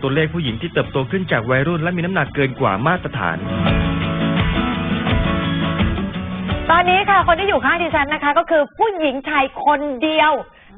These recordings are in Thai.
ตัวเลขผู้หญิงที่เติบโตขึ้นจากวัยรุ่นและมีน้ำหนักเกินกว่ามาตรฐาน ตอนนี้ค่ะ คนที่อยู่ข้างดิฉันนะคะ ก็คือผู้หญิงชายคนเดียว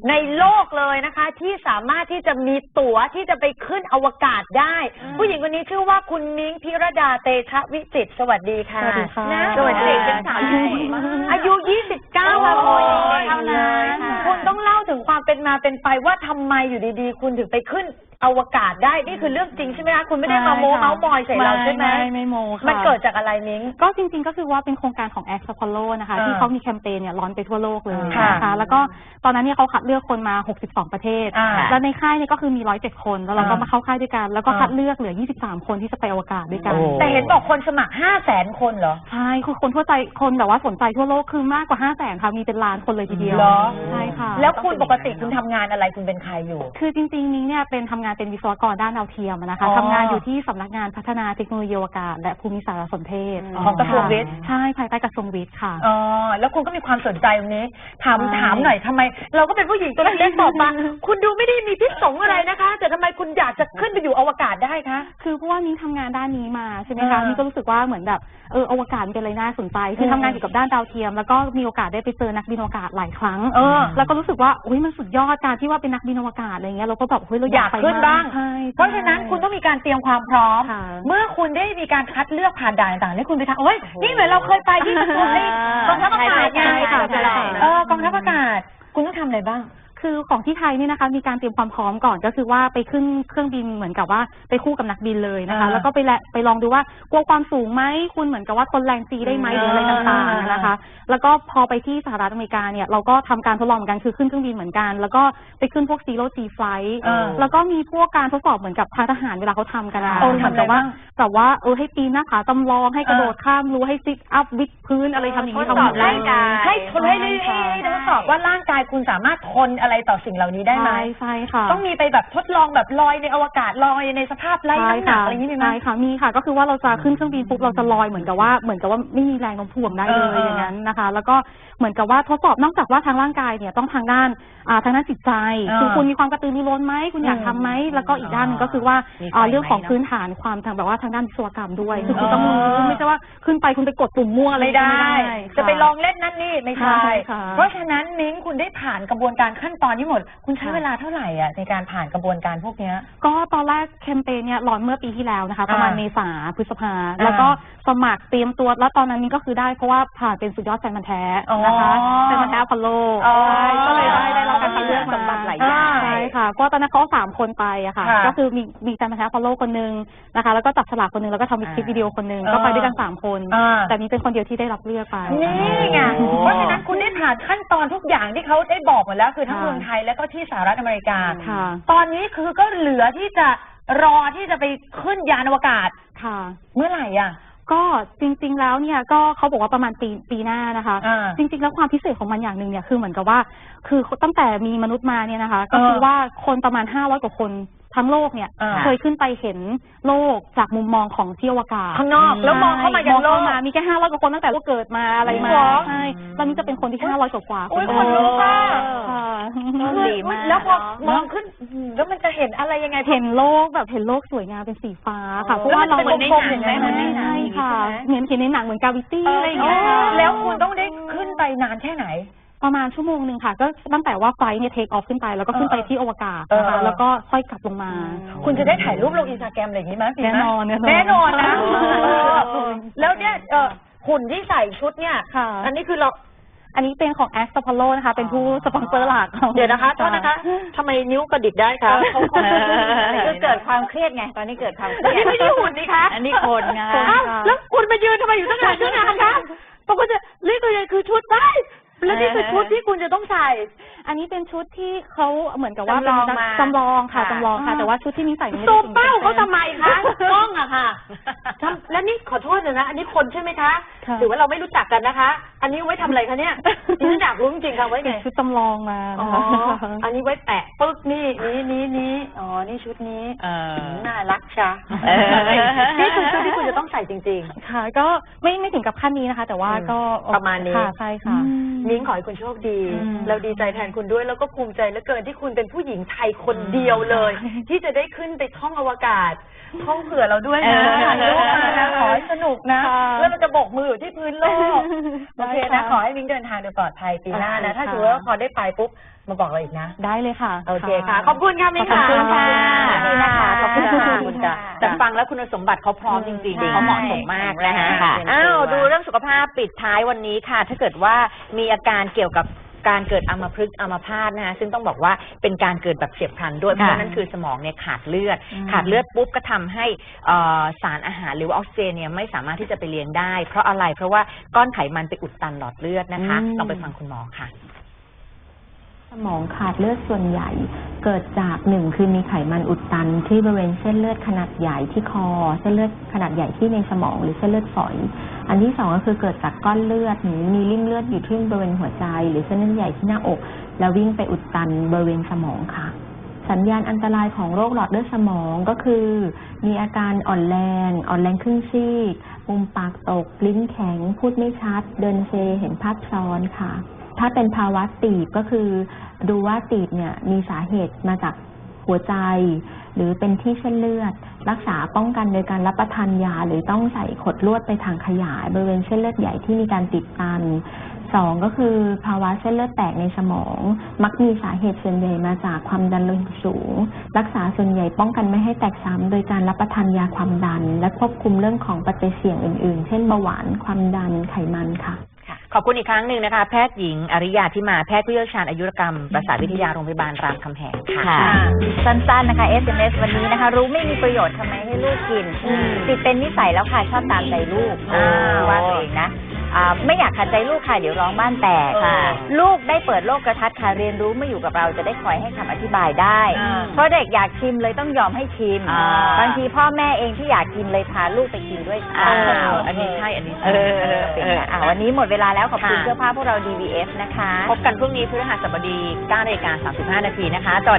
ในโลกเลยนะคะ ที่สามารถที่จะมีตั๋วที่จะไปขึ้นอวกาศได้ ผู้หญิงคนนี้ชื่อว่าคุณมิ้งพิรดาเตชะวิจิตรสวัสดีค่ะสวัสดีค่ะนะสวัสดีเป็นค่ะสาวสวยมาก อายุ 29ค่ะโอ้คุณยเท่านั้นคุณต้องเล่าถึงความเป็นมาเป็นไปว่าทำไมอยู่ดีๆ คุณถึงไปขึ้น อวกาศได้นี่คือเรื่องจริงใช่ไหมคะคุณไม่ได้มาโม้เมาส์มอยใส่เราใช่ไหมไม่ไม่โมค่ะมันเกิดจากอะไรมิ้ง ก็จริง ๆ ก็คือว่าเป็นโครงการของ a x a p o l o นะคะอ่าที่เขามีแคมเปญเนี่ยร้อนไปทั่วโลกเลยค่ะนะคะแล้วก็ตอนนั้นเนี่ยเขาคัดเลือกคนมา 62 ประเทศอ่าแล้วในค่ายเนี่ยก็คือมี 107 คนแล้วเราก็อ่ามมาเข้าค่ายด้วยกัน แล้วก็อ่าคัดเลือกเหลือ 23 คนที่จะไปอวกาศด้วยกันโอ้แต่เห็นบอกคนสมัครห้าแสนคนเหรอใช่คือคนทั่วใจคนแบบว่าสนใจทั่วโลกคือมากกว่า 5 0 0 0 0 0ค่ะมีเป็นล้านคนเลยทีเดียวเหรอใช่ค่ะแล้วคุณปกติคุณทำงานอะไรคุณเป็นใครอยู่ คือจริงๆนิ้งเนี่ยเป็นทำงานเป็นวิศวกรด้านดาวเทียมอะนะคะอ๋อ ทำงานอยู่ที่สำนักงานพัฒนาเทคโนโลยีอวกาศและภูมิสารสนเทศของกระทรวงวิทย์ ใช่ภายใต้กระทรวงวิทย์ค่ะ อ๋อแล้วคุณก็มีความสนใจตรงนี้ ถามใช่ ถามหน่อยทำไม เราก็เป็นผู้หญิงตัวเล็กๆบอกมาคุณดูไม่ได้มีพิษสงอะไรนะคะ แต่ทำไมคุณอยากจะขึ้นไปอยู่อวกาศได้คะ คือเพราะว่านิ้งทำงานด้านนี้มาใช่ไหมอ่าคะนิ้งก็รู้สึกว่าเหมือนแบบเอออวกาศเป็นอะไรน่าสนใจ คือมทำงานเกี่ยวกับด้านดาวเทียม แล้วก็มีโอกาสได้ไปเจอนักบินอวกาศหลายครั้งเออแล้วก็รู้สึกว่าอุ้ยมันสุดยอดการที่ว่าเป็นนักบินอวกาศอะไรเงี้ยเราก็แบบเฮ้ยเราอยากอยากไปขึ้นบ้างใช่เพราะฉะนั้นคุณต้องมีการเตรียมความพร้อม ค่ะเมื่อคุณได้มีการคัดเลือกผ่านด่านต่างๆนี่คุณไปทำโอ้ยนี่เหมือนเราเคยไปที่กระทรวงไอ้กองทัพอากาศไงใช่ค่ะใช่ค่ะ เออกองทัพอากาศ คุณต้องทำอะไรบ้าง คือของที่ไทยนี่นะคะมีการเตรียมความพร้อมก่อนก็คือว่าไปขึ้นเครื่องบินเหมือนกับว่าไปคู่กับนักบินเลยนะคะ อ่าแล้วก็ไปแลไปลองดูว่ากลัวความสูงไหมคุณเหมือนกับว่าทนแรงซีได้ไหมหรืออะไรต่างๆนะคะ แล้วก็พอไปที่สหรัฐอเมริกาเนี่ยเราก็ทำการทดลองเหมือนกันคือขึ้นเครื่องบินเหมือนกัน แล้วก็ไปขึ้นพวกซีโร่จีไฟล์อ่า แล้วก็มีพวกการทดสอบเหมือนกับทางทหารเวลาเขาทำกันนะเออเหมือนกับว่าแบบว่าเออให้ปีนหน้าผาจำลองให้กระโดดข้ามรั้วให้ซิทอัพวิดพื้นอะไรทำอย่างนี้ทดสอบทำหมดเลยร่างกายให้ทนให้ได้ให้ทดสอบว่าร่างกายคุณสามารถทนอะไรต่อสิ่งเหล่านี้ได้ไหมใช่ใช่ค่ะ ต้องมีไปแบบทดลองแบบลอยในอวกาศลอยในสภาพไร้น้ำหนักอะไรอย่างนี้มีไหมใช่ค่ะมีค่ะ ก็คือว่าเราจะขึ้นเครื่องบินปุ๊บเราจะลอยเหมือนกับว่าเหมือนกับว่าไม่มีแรงโน้มถ่วงได้เลยเออเออออย่างนั้นนะคะ แล้วก็เหมือนกับว่าทดสอบนอกจากว่าทางร่างกายเนี่ยต้องทางด้านอ่าทางด้านจิตใจเออคือคุณมีความกระตือรือร้นไหมคุณอยากอืมทำไหมแล้วก็อีกด้านหนึ่งก็คือว่ามีไฟอ่าเรื่องของไหมเนอะพื้นฐานความทางแบบว่าทางด้านวิศวกรรมด้วยคืออ๋อคุณต้องรู้ไม่ใช่ว่าขึ้นไปคุณไปกดปุ่มมั่วอะไรไม่ได้ค่จะไปลองเล่นนั่นนี่ไม่ใช่ ใช่ค่ะ เพราะฉะนั้นมิ้งคุณได้ผ่านกระบวนการขั้นตอนนี้หมด คุณใช้ค่ะเวลาเท่าไหร่อะในการผ่านกระบวนการพวกเนี้ย ก็ตอนแรกแคมเปญเนี่ยร้อนเมื่อปีที่แล้วนะคะ ประมาณอ่าเมษาพฤษภา แล้วก็สมัครเตรียมตัวแล้วตอนนั้นนี่ก็คือได้เพราะว่าผ่านเป็นสุดยอดแฟนมันธุ์แท้นะคะอ๋อแฟนมันธุ์แท้อพอลโลอ๋อ ใช่ก็เลยได้ได้รับการ ก็ตอนนั้นเขาสามคนไปอะค่ะ ค่ะก็คือมีมีแฟนมันธุ์แท้อพอลโลคนหนึงนะคะ แล้วก็จับฉลากคนหนึงแล้วก็ทำคลิปวิดีโอคนหนึงก็ไปด้วยกันสามคน อ่าแต่นี้เป็นคนเดียวที่ได้รับเลือกไป นี่ไงโอ้เพราะฉะนั้นคุณได้ผ่านขั้นตอนทุกอย่างที่เขาได้บอกหมดแล้ว คือทั้งค่ะ เมืองไทยแล้วก็ที่สหรัฐอเมริกา ค่ะตอนนี้คือก็เหลือที่จะรอที่จะไปขึ้นยานอวกาศค่ะ เมื่อไหร่อะ ก็จริง ๆ แล้วเนี่ยก็เขาบอกว่าประมาณปีปีหน้านะคะ อ่าจริง ๆ แล้วความพิเศษของมันอย่างหนึ่งเนี่ยคือเหมือนกับว่า คือตั้งแต่มีมนุษย์มาเนี่ยนะคะ ก็คือเออว่าคนประมาณห้าร้อยกว่าคน ทั้งโลกเนี่ยอ่า เคยขึ้นไปเห็นโลกจากมุมมองของที่อวกาศข้างนอก แล้วมองเข้ามาใช่ยังมองโลเข้ากมามีแค่ห้าร้อยกว่าคนตั้งแต่ว่าเกิดมาอะไรมาจริงเหรอใช่แล้วนี่จะเป็นคนที่ห้าร้อยกว่าๆอุ๊ยคนคนลุกอะ ค่ะ โชคดีมาก แล้วพอเนอะมองขึ้นอื้อหือแล้วมันจะเห็นอะไรยังไง เห็นโลกแบบเห็นโลกสวยงามเป็นสีฟ้าค่ะอ๋อเพราะว่าเราแล้วมันเป็นวงกลมอย่างนั้นไหมใช่ค่ะเหมือนเห็นในหนังเหมือนกาวิตี้อะไรอย่างเงี้ยอ๋ค่ะอแล้วคุณต้องได้ขึ้นไปนานแค่ไหน ประมาณชั่วโมงหนึ่งค่ะ ก็ตั้งแต่ว่าไฟล์เนี่ยเทคออฟขึ้นไป แล้วก็ขึ้นไปที่อวกาศนะเอคะอแล้วก็ค่อยกลับลงมา คุณจะได้ถ่ายรูปลงอินสตาแกรมอะไรอย่างนี้ไหมมีไหมแน่นอนแน่นอนแน่นอนนะเออเออแล้วเนี่ยเออหุ่นที่ใส่ชุดเนี่ยค่ะอันนี้คือเราอันนี้เป็นของ a s t a p o l o นะคะ เป็นผู้สปอนเซอร์หลักของเดี๋ยวนะคะโทษนะคะทำไมนิ้วกระดิกได้คะเออเขาเขาคือเกิดความเครียดไง ตอนนี้เกิดความเครียดอันนี้ไม่ใช่หุ่นนี่คะ อันนี้คนไงอ้าวแล้วคุณมายืนทำไมอยู่ตั้งนานตั้งนานคะปกตินี่คือคือชุดได้แล้วนี่ คือชุดที่คุณจะต้องใส่ อันนี้เป็นชุดที่เขาเหมือนกับว่าเป็นจำลองมาจำลองค่ะค่ะจำลองค่ะแต่ว่าชุดที่มีใส่นี่ไม่ซูได้มเป้าเขาทำไมคะเป็นกล้องอะค่ะทำแล้วนี่ขอโทษนะ อันนี้คนใช่ไหมคะ ค่ะถือว่าเราไม่รู้จักกันนะคะ อันนี้ไว้ทำอะไรคะเนี่ยดิฉันอยากรู้จริงๆค่ะไว้ไงเป็นชุดจำลองมาอ๋อ นะคะอันนี้ไว้แปะปึ๊กนี่นี้นี้นี้อ๋อ นี่ชุดนี้เออ น่ารักชะเออ นี่คือชุดที่คุณจะต้องใส่จริง ค่ะ ก็ไม่ไม่ถึงกับขั้นนี้นะคะ แต่ว่าอืมก็ประมาณนี้ ค่ะใช่ค่ะ ๆ มิ้งขอให้คุณโชคดี อืมเราดีใจแทนคุณด้วย แล้วก็ภูมิใจเหลือเกินที่คุณเป็นผู้หญิงไทยคนเดียวเลย ที่จะได้ขึ้นไปท่องอวกาศท่องเผื่อเราด้วยนะเออถ่ายรูปมานะขอให้สนุกนะ ค่ะ แล้วเราจะโบกมืออยู่ที่พื้นโลก โอได้เคค่ะนะ ขอให้มิ้งเดินทางโดยปลอดภัยปีหน้านะโอเคถ้าค่ะถือว่าพอได้ไปปุ๊บ มาบอกเราอีกนะ ได้เลยค่ะ โอเคค่ะ ขอบคุณค่ะมิ้งขอบคุณค่ะขอบคุณนะคะขอบคุณค่ะขอบคุณค่ะแต่ฟังแล้วคุณสมบัติเขาพร้อมจริงใช่ๆเขาเหมาะสมมากนะฮะค่ะอ้าวดูเรื่องสุขภาพปิดท้ายวันนี้ค่ะ ถ้าเกิดว่ามีอาการเกี่ยวกับ การเกิดอัมพฤกษ์อัมพาตนะคะซึ่งต้องบอกว่าเป็นการเกิดแบบเฉียบพลันด้วยเพราะฉะนั้นคือสมองเนี่ยขาดเลือดอืมขาดเลือดปุ๊บก็ทำให้เอ่อสารอาหารหรือว่าออกซิเจนเนี่ยไม่สามารถที่จะไปเลี้ยงได้ เพราะอะไรเพราะว่าก้อนไขมันไปอุดตันหลอดเลือดนะคะอืมลองไปฟังคุณหมอค่ะสมองขาดเลือดส่วนใหญ่ เกิดจากหนึ่งคือมีไขมันอุดตัน ที่บริเวณเส้นเลือดขนาดใหญ่ที่คอ เส้นเลือดขนาดใหญ่ที่ในสมองหรือเส้นเลือดฝอย อันที่สองก็คือเกิดจากก้อนเลือดหรือมีริ่มเลือดอยู่ที่บริเวณหัวใจ หรือเส้นเลือดใหญ่ที่หน้าอก แล้ววิ่งไปอุดตันบริเวณสมองค่ะ สัญญาณอันตรายของโรคหลอดเลือดสมองก็คือ มีอาการอ่อนแรง อ่อนแรงครึ่งซีกมุมปากตก ลิ้นแข็ง พูดไม่ชัด เดินเซเห็นภาพซ้อนค่ะ ถ้าเป็นภาวะตีบก็คือ ดูว่าตีบเนี่ยมีสาเหตุมาจาก หัวใจ หรือเป็นที่เส้นเลือด รักษาป้องกันโดยการรับประทานยา หรือต้องใส่ขดลวดไปทางขยาย บริเวณเส้นเลือดใหญ่ที่มีการติดตันสองก็คือภาวะเส้นเลือดแตกในสมอง มักมีสาเหตุส่วนใหญ่มาจากความดันโลหิตสูง รักษาส่วนใหญ่ป้องกันไม่ให้แตกซ้ำโดยการรับประทานยาความดัน และควบคุมเรื่องของปัจจัยเสี่ยงอื่น ๆ เช่นเบาหวานความดันไขมันค่ะค่ะ ขอบคุณอีกครั้งหนึ่งนะคะ แพทย์หญิงอริยาที่มาแพทย์ผู้เชี่ยวชาญอายุรกรรมประสาทวิทยาโรงพยาบาลรามคำแหงค่ะ ค่ะ สั้นๆนะคะ SMS วันนี้นะคะ รู้ไม่มีประโยชน์ทำไมให้ลูกกินอืมติดเป็นนิสัยแล้วค่ะ ชอบตามใจลูกอ้าวว่าตัวเองนะ อ่าไม่อยากขัดใจลูกค่ะเดี๋ยวร้องบ้านแตกค่ะ ลูกได้เปิดโลกกระทัดค่ะเรียนรู้มาอยู่กับเราจะได้คอยให้คำอธิบายได้ อ่าเพราะเด็กอยากชิมเลยต้องยอมให้ชิม อ่า บางทีพ่อแม่เองที่อยากกินเลยพาลูกไปกินด้วยอ้ากัวอันนี้ใช่ อันนี้เอใช่อเป็นไงอะวันนี้หมดเวลาแล้วขอบคุณค่ะ เสื้อผ้าพวกเรา DVF นะคะ พบกันพรุ่งนี้พฤหัสบดี9นาฬิกา35 นาทีนะคะ